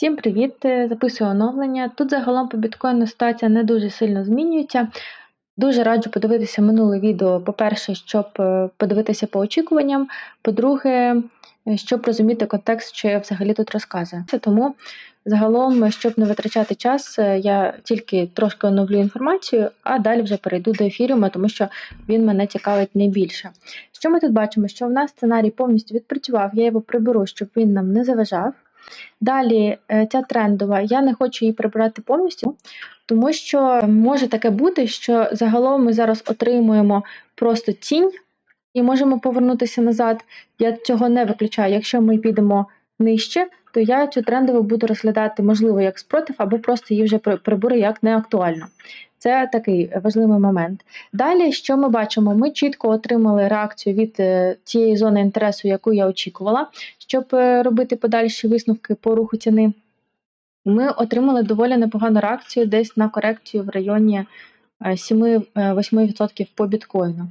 Всім привіт! Е, Записую оновлення. Тут загалом по біткоїну ситуація не дуже сильно змінюється. Дуже раджу подивитися минуле відео, по-перше, щоб е, подивитися по очікуванням. По-друге, е, щоб розуміти контекст, що я взагалі тут розказую. Тому загалом, щоб не витрачати час, я тільки трошки оновлю інформацію, а далі вже перейду до ефіріуму, тому що він мене цікавить найбільше. Що ми тут бачимо? Що в нас сценарій повністю відпрацював, я його приберу, щоб він нам не заважав. Далі е, ця трендова, я не хочу її прибирати повністю, тому що може таке бути, що загалом ми зараз отримуємо просто тінь і можемо повернутися назад. Я цього не виключаю. Якщо ми підемо нижче, то я цю трендову буду розглядати, можливо, як спротив, або просто її вже приберу як неактуально. Це такий важливий момент. Далі, що ми бачимо? Ми чітко отримали реакцію від е, тієї зони інтересу, яку я очікувала, щоб е, робити подальші висновки по руху ціни. Ми отримали доволі непогану реакцію десь на корекцію в районі 7-8% е, по біткоїну.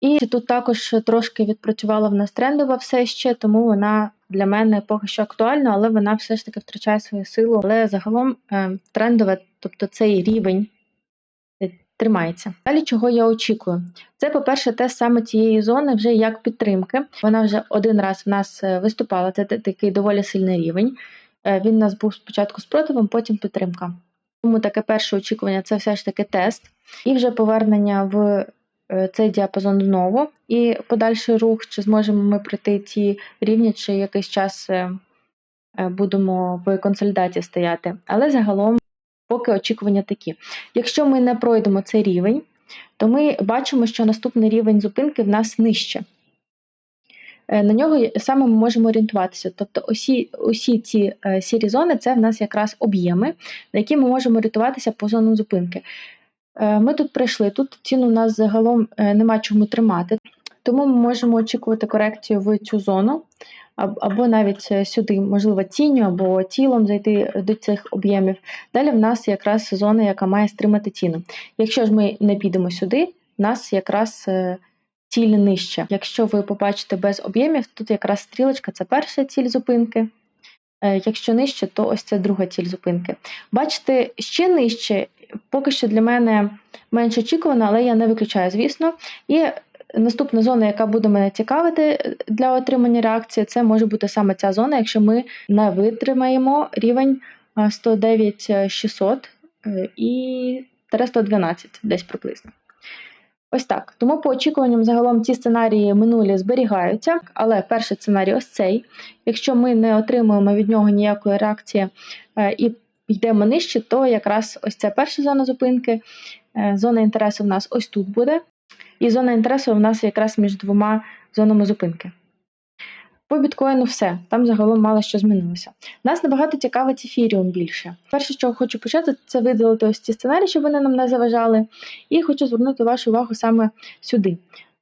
І тут також трошки відпрацювала в нас трендова все ще, тому вона для мене поки що актуальна, але вона все ж таки втрачає свою силу. Але загалом трендове тобто цей рівень е, тримається. Далі, чого я очікую? Це, по-перше, те саме цієї зони вже як підтримки. Вона вже один раз в нас е, виступала, це такий доволі сильний рівень. Е, він у нас був спочатку спротивом, потім підтримка. Тому таке перше очікування це все ж таки тест, і вже повернення в цей діапазон знову, і подальший рух, чи зможемо ми пройти ці рівні, чи якийсь час будемо в консолідації стояти. Але загалом Поки очікування такі. Якщо ми не пройдемо цей рівень, то ми бачимо, що наступний рівень зупинки в нас нижче. Е, на нього саме ми можемо орієнтуватися. Тобто усі усі ці е, сірі зони це в нас якраз об'єми, на які ми можемо орієнтуватися по зонам зупинки. Е, ми тут прийшли, тут ціну у нас загалом нема чому тримати, тому ми можемо очікувати корекцію в цю зону або навіть е, сюди, можливо, тінню або тілом зайти до цих об'ємів. Далі в нас якраз зона, яка має стримати ціну. Якщо ж ми не підемо сюди, в нас якраз е, ціль нижче. Якщо ви побачите без об'ємів, тут якраз стрілочка це перша ціль зупинки. Е, якщо нижче, то ось це друга ціль зупинки. Бачите, ще нижче, поки що для мене менш очікувано, але я не виключаю, звісно. І Наступна зона, яка буде мене цікавити е, для отримання реакції, це може бути саме ця зона, якщо ми не витримаємо рівень 109,600 е, і 112 десь приблизно. Ось так. Тому по очікуванням загалом ці сценарії минулі зберігаються, але перший сценарій ось цей. Якщо ми не отримуємо від нього ніякої реакції е, і йдемо нижче, то якраз ось ця перша зона зупинки, зона інтересу в нас ось тут буде. І зона інтересу в нас якраз між двома зонами зупинки. По біткоїну все, там загалом мало що змінилося. Нас набагато цікавить ефіріум більше. Перше, що хочу почати, це видалити ось ці сценарії, щоб вони нам не заважали. І хочу звернути вашу увагу саме сюди.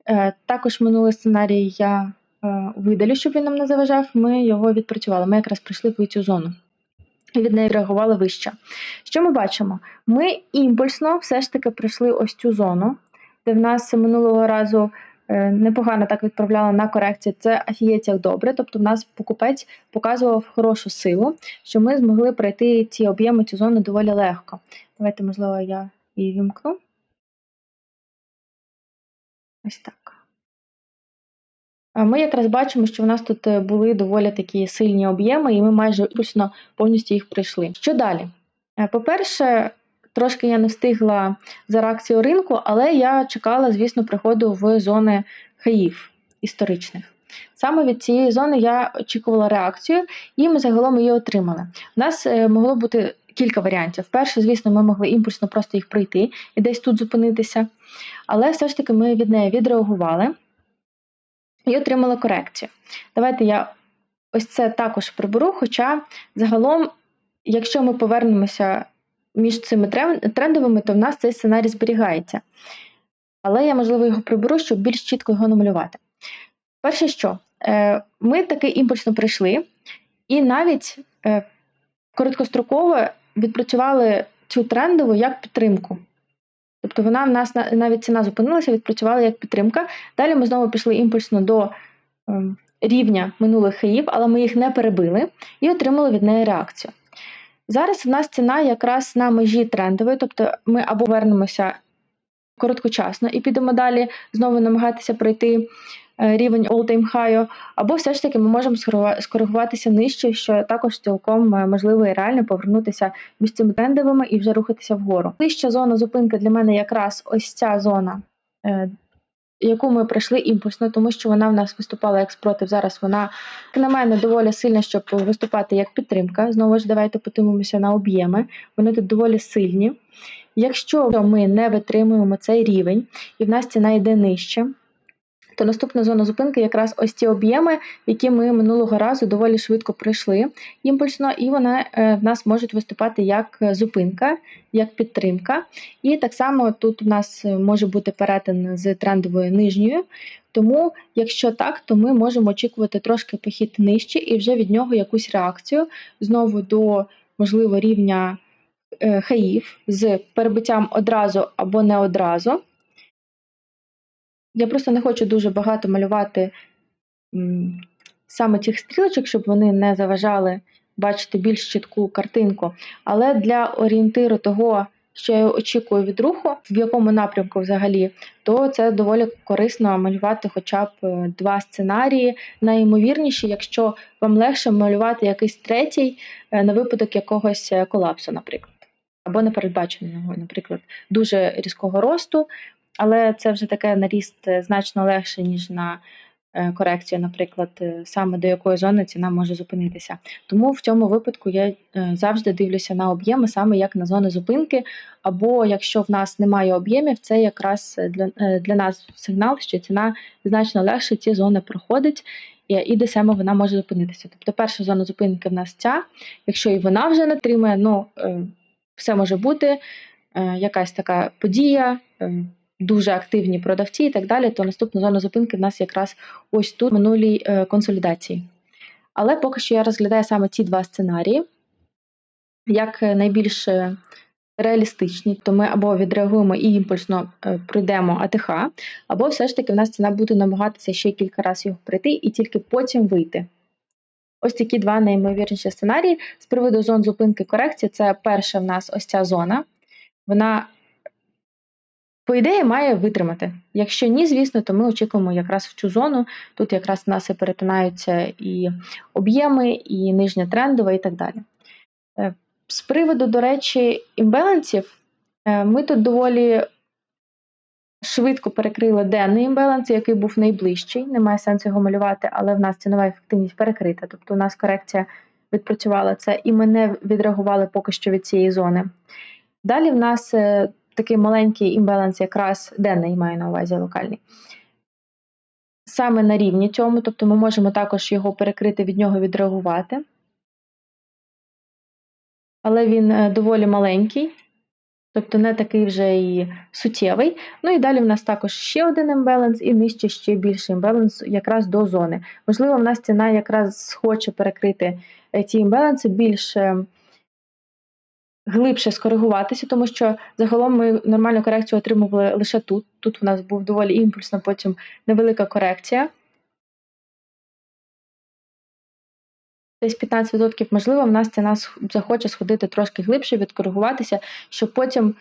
Е, також минулий сценарій я е, видалю, щоб він нам не заважав. Ми його відпрацювали. Ми якраз прийшли в цю зону. І від неї реагували вище. Що ми бачимо? Ми імпульсно все ж таки прийшли ось цю зону де в нас минулого разу непогано так відправляла на корекцію, це афієць добре. Тобто в нас покупець показував хорошу силу, що ми змогли пройти ці об'єми, цю зону доволі легко. Давайте, можливо, я її вімкну. Ось так. Ми якраз бачимо, що в нас тут е, були доволі такі сильні об'єми, і ми майже імпульсно повністю їх пройшли. Що далі? Е, по-перше, Трошки я не встигла за реакцію ринку, але я чекала, звісно, приходу в зони хаїв історичних. Саме від цієї зони я очікувала реакцію, і ми загалом її отримали. У нас е, могло бути кілька варіантів. Перше, звісно, ми могли імпульсно просто їх пройти і десь тут зупинитися. Але все ж таки ми від неї відреагували і отримали корекцію. Давайте я ось це також приберу. Хоча загалом, якщо ми повернемося між цими трендовими, то в нас цей сценарій зберігається. Але я, можливо, його приберу, щоб більш чітко його намалювати. Перше, що е, ми таки імпульсно прийшли, і навіть е, короткостроково відпрацювали цю трендову як підтримку. Тобто вона в нас навіть ціна зупинилася, відпрацювала як підтримка. Далі ми знову пішли імпульсно до ем, рівня минулих хаїв, але ми їх не перебили і отримали від неї реакцію. Зараз в нас ціна якраз на межі трендової, тобто ми або вернемося короткочасно і підемо далі знову намагатися пройти е, рівень all-time high, або все ж таки ми можемо скоригува- скоригуватися нижче, що також цілком е, можливо і реально повернутися між цими трендовими і вже рухатися вгору. Нижча зона зупинки для мене якраз ось ця зона. Яку ми пройшли імпульсно, тому що вона в нас виступала як спротив. Зараз вона, на мене, доволі сильна, щоб виступати як підтримка. Знову ж давайте подивимося на об'єми. Вони тут доволі сильні. Якщо ми не витримуємо цей рівень і в нас ціна йде нижче, то наступна зона зупинки якраз ось ті об'єми, які ми минулого разу доволі швидко пройшли імпульсно, і вона е, в нас можуть виступати як зупинка, як підтримка. І так само тут в нас е, може бути перетин з трендовою нижньою. Тому, якщо так, то ми можемо очікувати трошки похід нижче і вже від нього якусь реакцію знову до можливо рівня е, хаїв з перебиттям одразу або не одразу. Я просто не хочу дуже багато малювати саме цих стрілочок, щоб вони не заважали бачити більш чітку картинку. Але для орієнтиру того, що я очікую від руху, в якому напрямку взагалі, то це доволі корисно малювати хоча б е, два сценарії. Найімовірніші, якщо вам легше малювати якийсь третій е, на випадок якогось е, колапсу, наприклад. Або непередбаченого, наприклад, дуже різкого росту, але це вже таке наріст е, значно легше, ніж на е, корекцію, наприклад, е, саме до якої зони ціна може зупинитися. Тому в цьому випадку я завжди дивлюся на об'єми саме як на зони зупинки, або якщо в нас немає об'ємів, це якраз для, для нас сигнал, що ціна значно легше ці зони проходить. І де саме вона може зупинитися. Тобто перша зона зупинки в нас ця. Якщо і вона вже не тримає, ну все може бути, якась така подія, дуже активні продавці і так далі, то наступна зона зупинки в нас якраз ось тут в минулій е, консолідації. Але поки що я розглядаю саме ці два сценарії як е, найбільш е, реалістичні, то ми або відреагуємо і імпульсно пройдемо АТХ, або все ж таки в нас ціна буде намагатися ще кілька разів його пройти і тільки потім вийти. Ось такі два найімовірніші сценарії. З приводу зон зупинки корекції, це перша в нас ось ця зона. Вона, по ідеї, має витримати. Якщо ні, звісно, то ми очікуємо якраз в цю зону. Тут якраз в нас і перетинаються і об'єми, і нижня трендова, і так далі. Е, З приводу, до речі, імбалансів, е, ми тут доволі швидко перекрили денний імбаланс, який був найближчий. Немає сенсу його малювати, але в нас цінова ефективність перекрита. Тобто у нас корекція відпрацювала це, і ми не відреагували поки що від цієї зони. Далі в нас е, такий маленький імбаланс, якраз денний маю на увазі локальний. Саме на рівні цьому, тобто ми можемо також його перекрити, від нього відреагувати. Але він е, доволі маленький, тобто не такий вже і суттєвий. Ну і далі в нас також ще один імбаланс, і нижче ще більший імбаланс якраз до зони. Можливо, в нас ціна якраз хоче перекрити е, ці імбаланси більш е, глибше скоригуватися, тому що загалом ми нормальну корекцію отримували лише тут. Тут у нас був доволі імпульсно, потім невелика корекція. Десь 15%, можливо, в нас ціна захоче сходити трошки глибше, відкоригуватися, щоб потім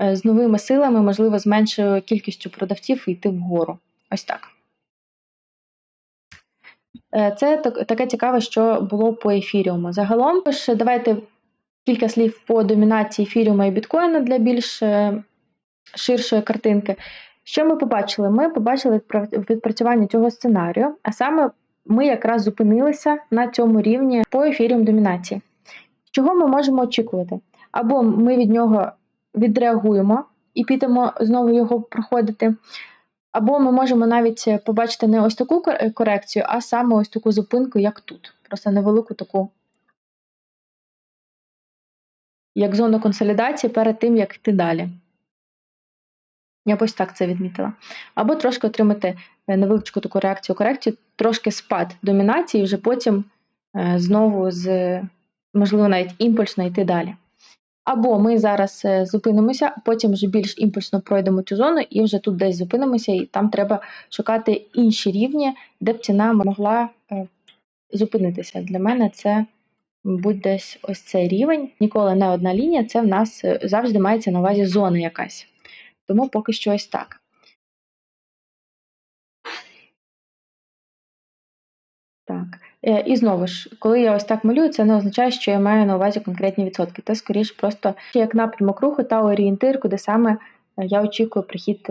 е, з новими силами, можливо, з меншою кількістю продавців йти вгору. Ось так. Е, Це таке цікаве, що було по ефіріуму. Загалом, ж давайте кілька слів по домінації ефіріума і біткоїна для більш е, ширшої картинки. Що ми побачили? Ми побачили відпрацювання цього сценарію, а саме ми якраз зупинилися на цьому рівні по ефіріум домінації. Чого ми можемо очікувати? Або ми від нього відреагуємо і підемо знову його проходити, або ми можемо навіть побачити не ось таку корекцію, а саме ось таку зупинку, як тут. Просто невелику таку, як зону консолідації перед тим, як йти далі. Я б ось так це відмітила. Або трошки отримати невеличку таку реакцію корекцію, трошки спад домінації, і вже потім е, знову з, можливо, навіть імпульсно йти далі. Або ми зараз е, зупинимося, потім вже більш імпульсно пройдемо цю зону і вже тут десь зупинимося, і там треба шукати інші рівні, де б ціна могла е, зупинитися. Для мене це мабуть, десь ось цей рівень. Ніколи не одна лінія, це в нас е, завжди мається на увазі зона якась. Тому поки що ось так. Так. Е, І знову ж, коли я ось так малюю, це не означає, що я маю на увазі конкретні відсотки. Це скоріш просто як напрямок руху та орієнтир, куди саме е, я очікую прихід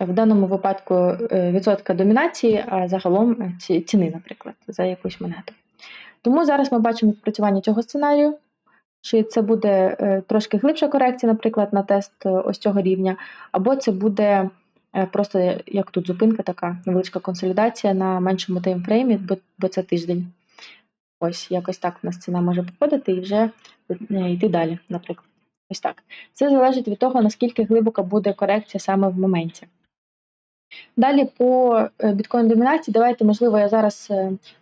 в даному випадку відсотка домінації, а загалом ціни, наприклад, за якусь монету. Тому зараз ми бачимо відпрацювання цього сценарію. Чи це буде трошки глибша корекція, наприклад, на тест ось цього рівня, або це буде Е, просто як тут зупинка, така невеличка консолідація на меншому таймфреймі, бо, це тиждень. Ось, якось так у нас ціна може проходити і вже е, йти далі, наприклад. Ось так. Це залежить від того, наскільки глибока буде корекція саме в моменті. Далі по е, біткоін домінації, давайте, можливо, я зараз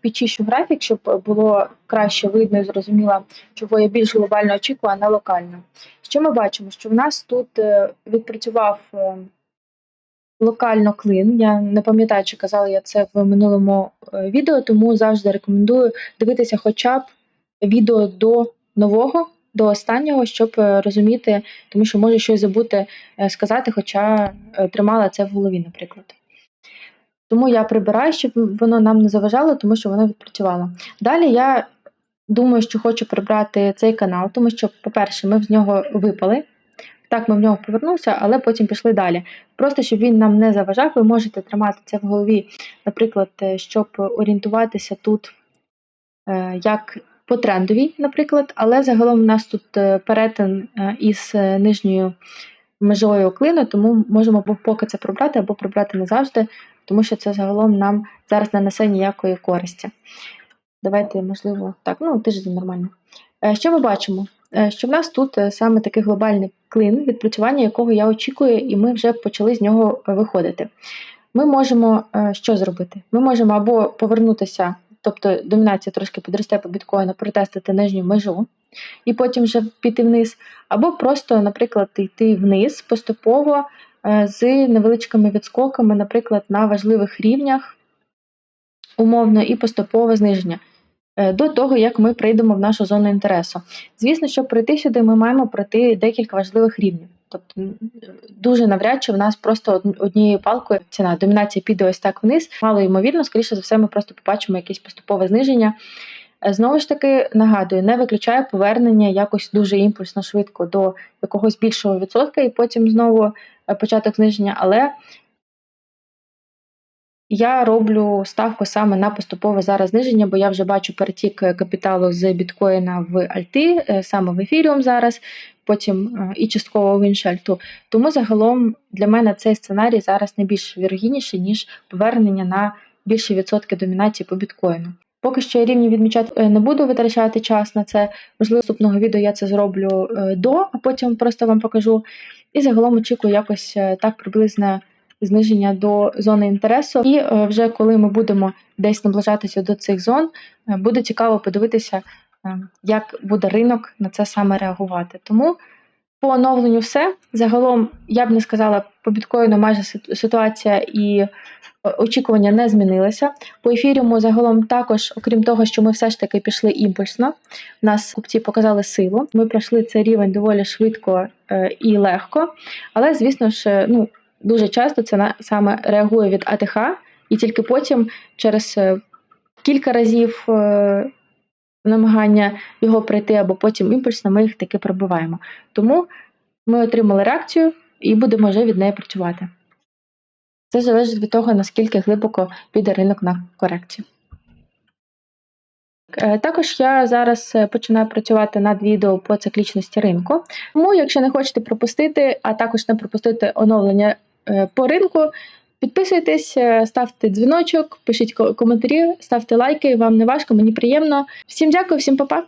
підчищу графік, щоб було краще видно і зрозуміло, чого я більш глобально очікую, а не локально. Що ми бачимо? Що в нас тут відпрацював локально клин. Я не пам'ятаю, чи казала я це в минулому е, відео, тому завжди рекомендую дивитися хоча б відео до нового, до останнього, щоб е, розуміти, тому що може щось забути е, сказати, хоча тримала це в голові, наприклад. Тому я прибираю, щоб воно нам не заважало, тому що воно відпрацювало. Далі я думаю, що хочу прибрати цей канал, тому що, по-перше, ми з нього випали. Так, ми в нього повернулися, але потім пішли далі. Просто щоб він нам не заважав, ви можете тримати це в голові, наприклад, е, щоб орієнтуватися тут е, як по трендовій, наприклад, але загалом у нас тут е, перетин із нижньою межою клину, тому можемо поки це пробрати, або пробрати не завжди, тому що це загалом нам зараз не несе ніякої користі. Давайте, можливо, так, ну тиждень нормально. Що ми бачимо? Е, що в нас тут е, саме такий глобальний клин, відпрацювання якого я очікую, і ми вже почали з нього е, виходити. Ми можемо що зробити? Ми можемо або повернутися, тобто домінація трошки підросте по біткоїну, протестити нижню межу, і потім вже піти вниз, або просто, наприклад, йти вниз поступово з невеличкими відскоками, наприклад, на важливих рівнях, умовно, і поступове зниження. Е, до того, як ми прийдемо в нашу зону інтересу. Звісно, щоб прийти сюди, ми маємо пройти декілька важливих рівнів. Тобто дуже навряд чи в нас просто однією палкою ціна домінація піде ось так вниз. Мало ймовірно, скоріше за все, ми просто побачимо якесь поступове зниження. Е, знову ж таки, нагадую, не виключає повернення якось дуже імпульсно швидко до якогось більшого відсотка, і потім знову е, початок зниження, але я роблю ставку саме на поступове зараз зниження, бо я вже бачу перетік е, капіталу з біткоїна в альти, саме в ефіріум зараз, потім е, і частково в іншу альту. Тому загалом для мене цей сценарій зараз не більш вірогідніший, ніж повернення на більші відсотки домінації по біткоїну. Поки що я рівні відмічати не буду витрачати час на це. Можливо, наступного відео я це зроблю до, а потім просто вам покажу. І загалом очікую якось так приблизно зниження до зони інтересу. І е, вже коли ми будемо десь наближатися до цих зон, е, буде цікаво подивитися, е, як буде ринок на це саме реагувати. Тому по оновленню все. Загалом я б не сказала, по біткоїну майже ситуація і очікування не змінилися. По ефіріуму загалом також, окрім того, що ми все ж таки пішли імпульсно, нас купці показали силу. Ми пройшли цей рівень доволі швидко і легко. Але, звісно ж, ну, дуже часто це саме реагує від АТХ, і тільки потім через е, кілька разів е, намагання його пройти, або потім імпульсно, ми їх таки пробиваємо. Тому ми отримали реакцію і будемо вже від неї працювати. Це залежить від того, наскільки глибоко піде ринок на корекцію. Е, також я зараз е, починаю працювати над відео по циклічності ринку. Тому, якщо не хочете пропустити, а також не пропустити оновлення Е, по ринку. Підписуйтесь, е, ставте дзвіночок, пишіть коментарі, ставте лайки. Вам не важко, мені приємно. Всім дякую, всім па-па!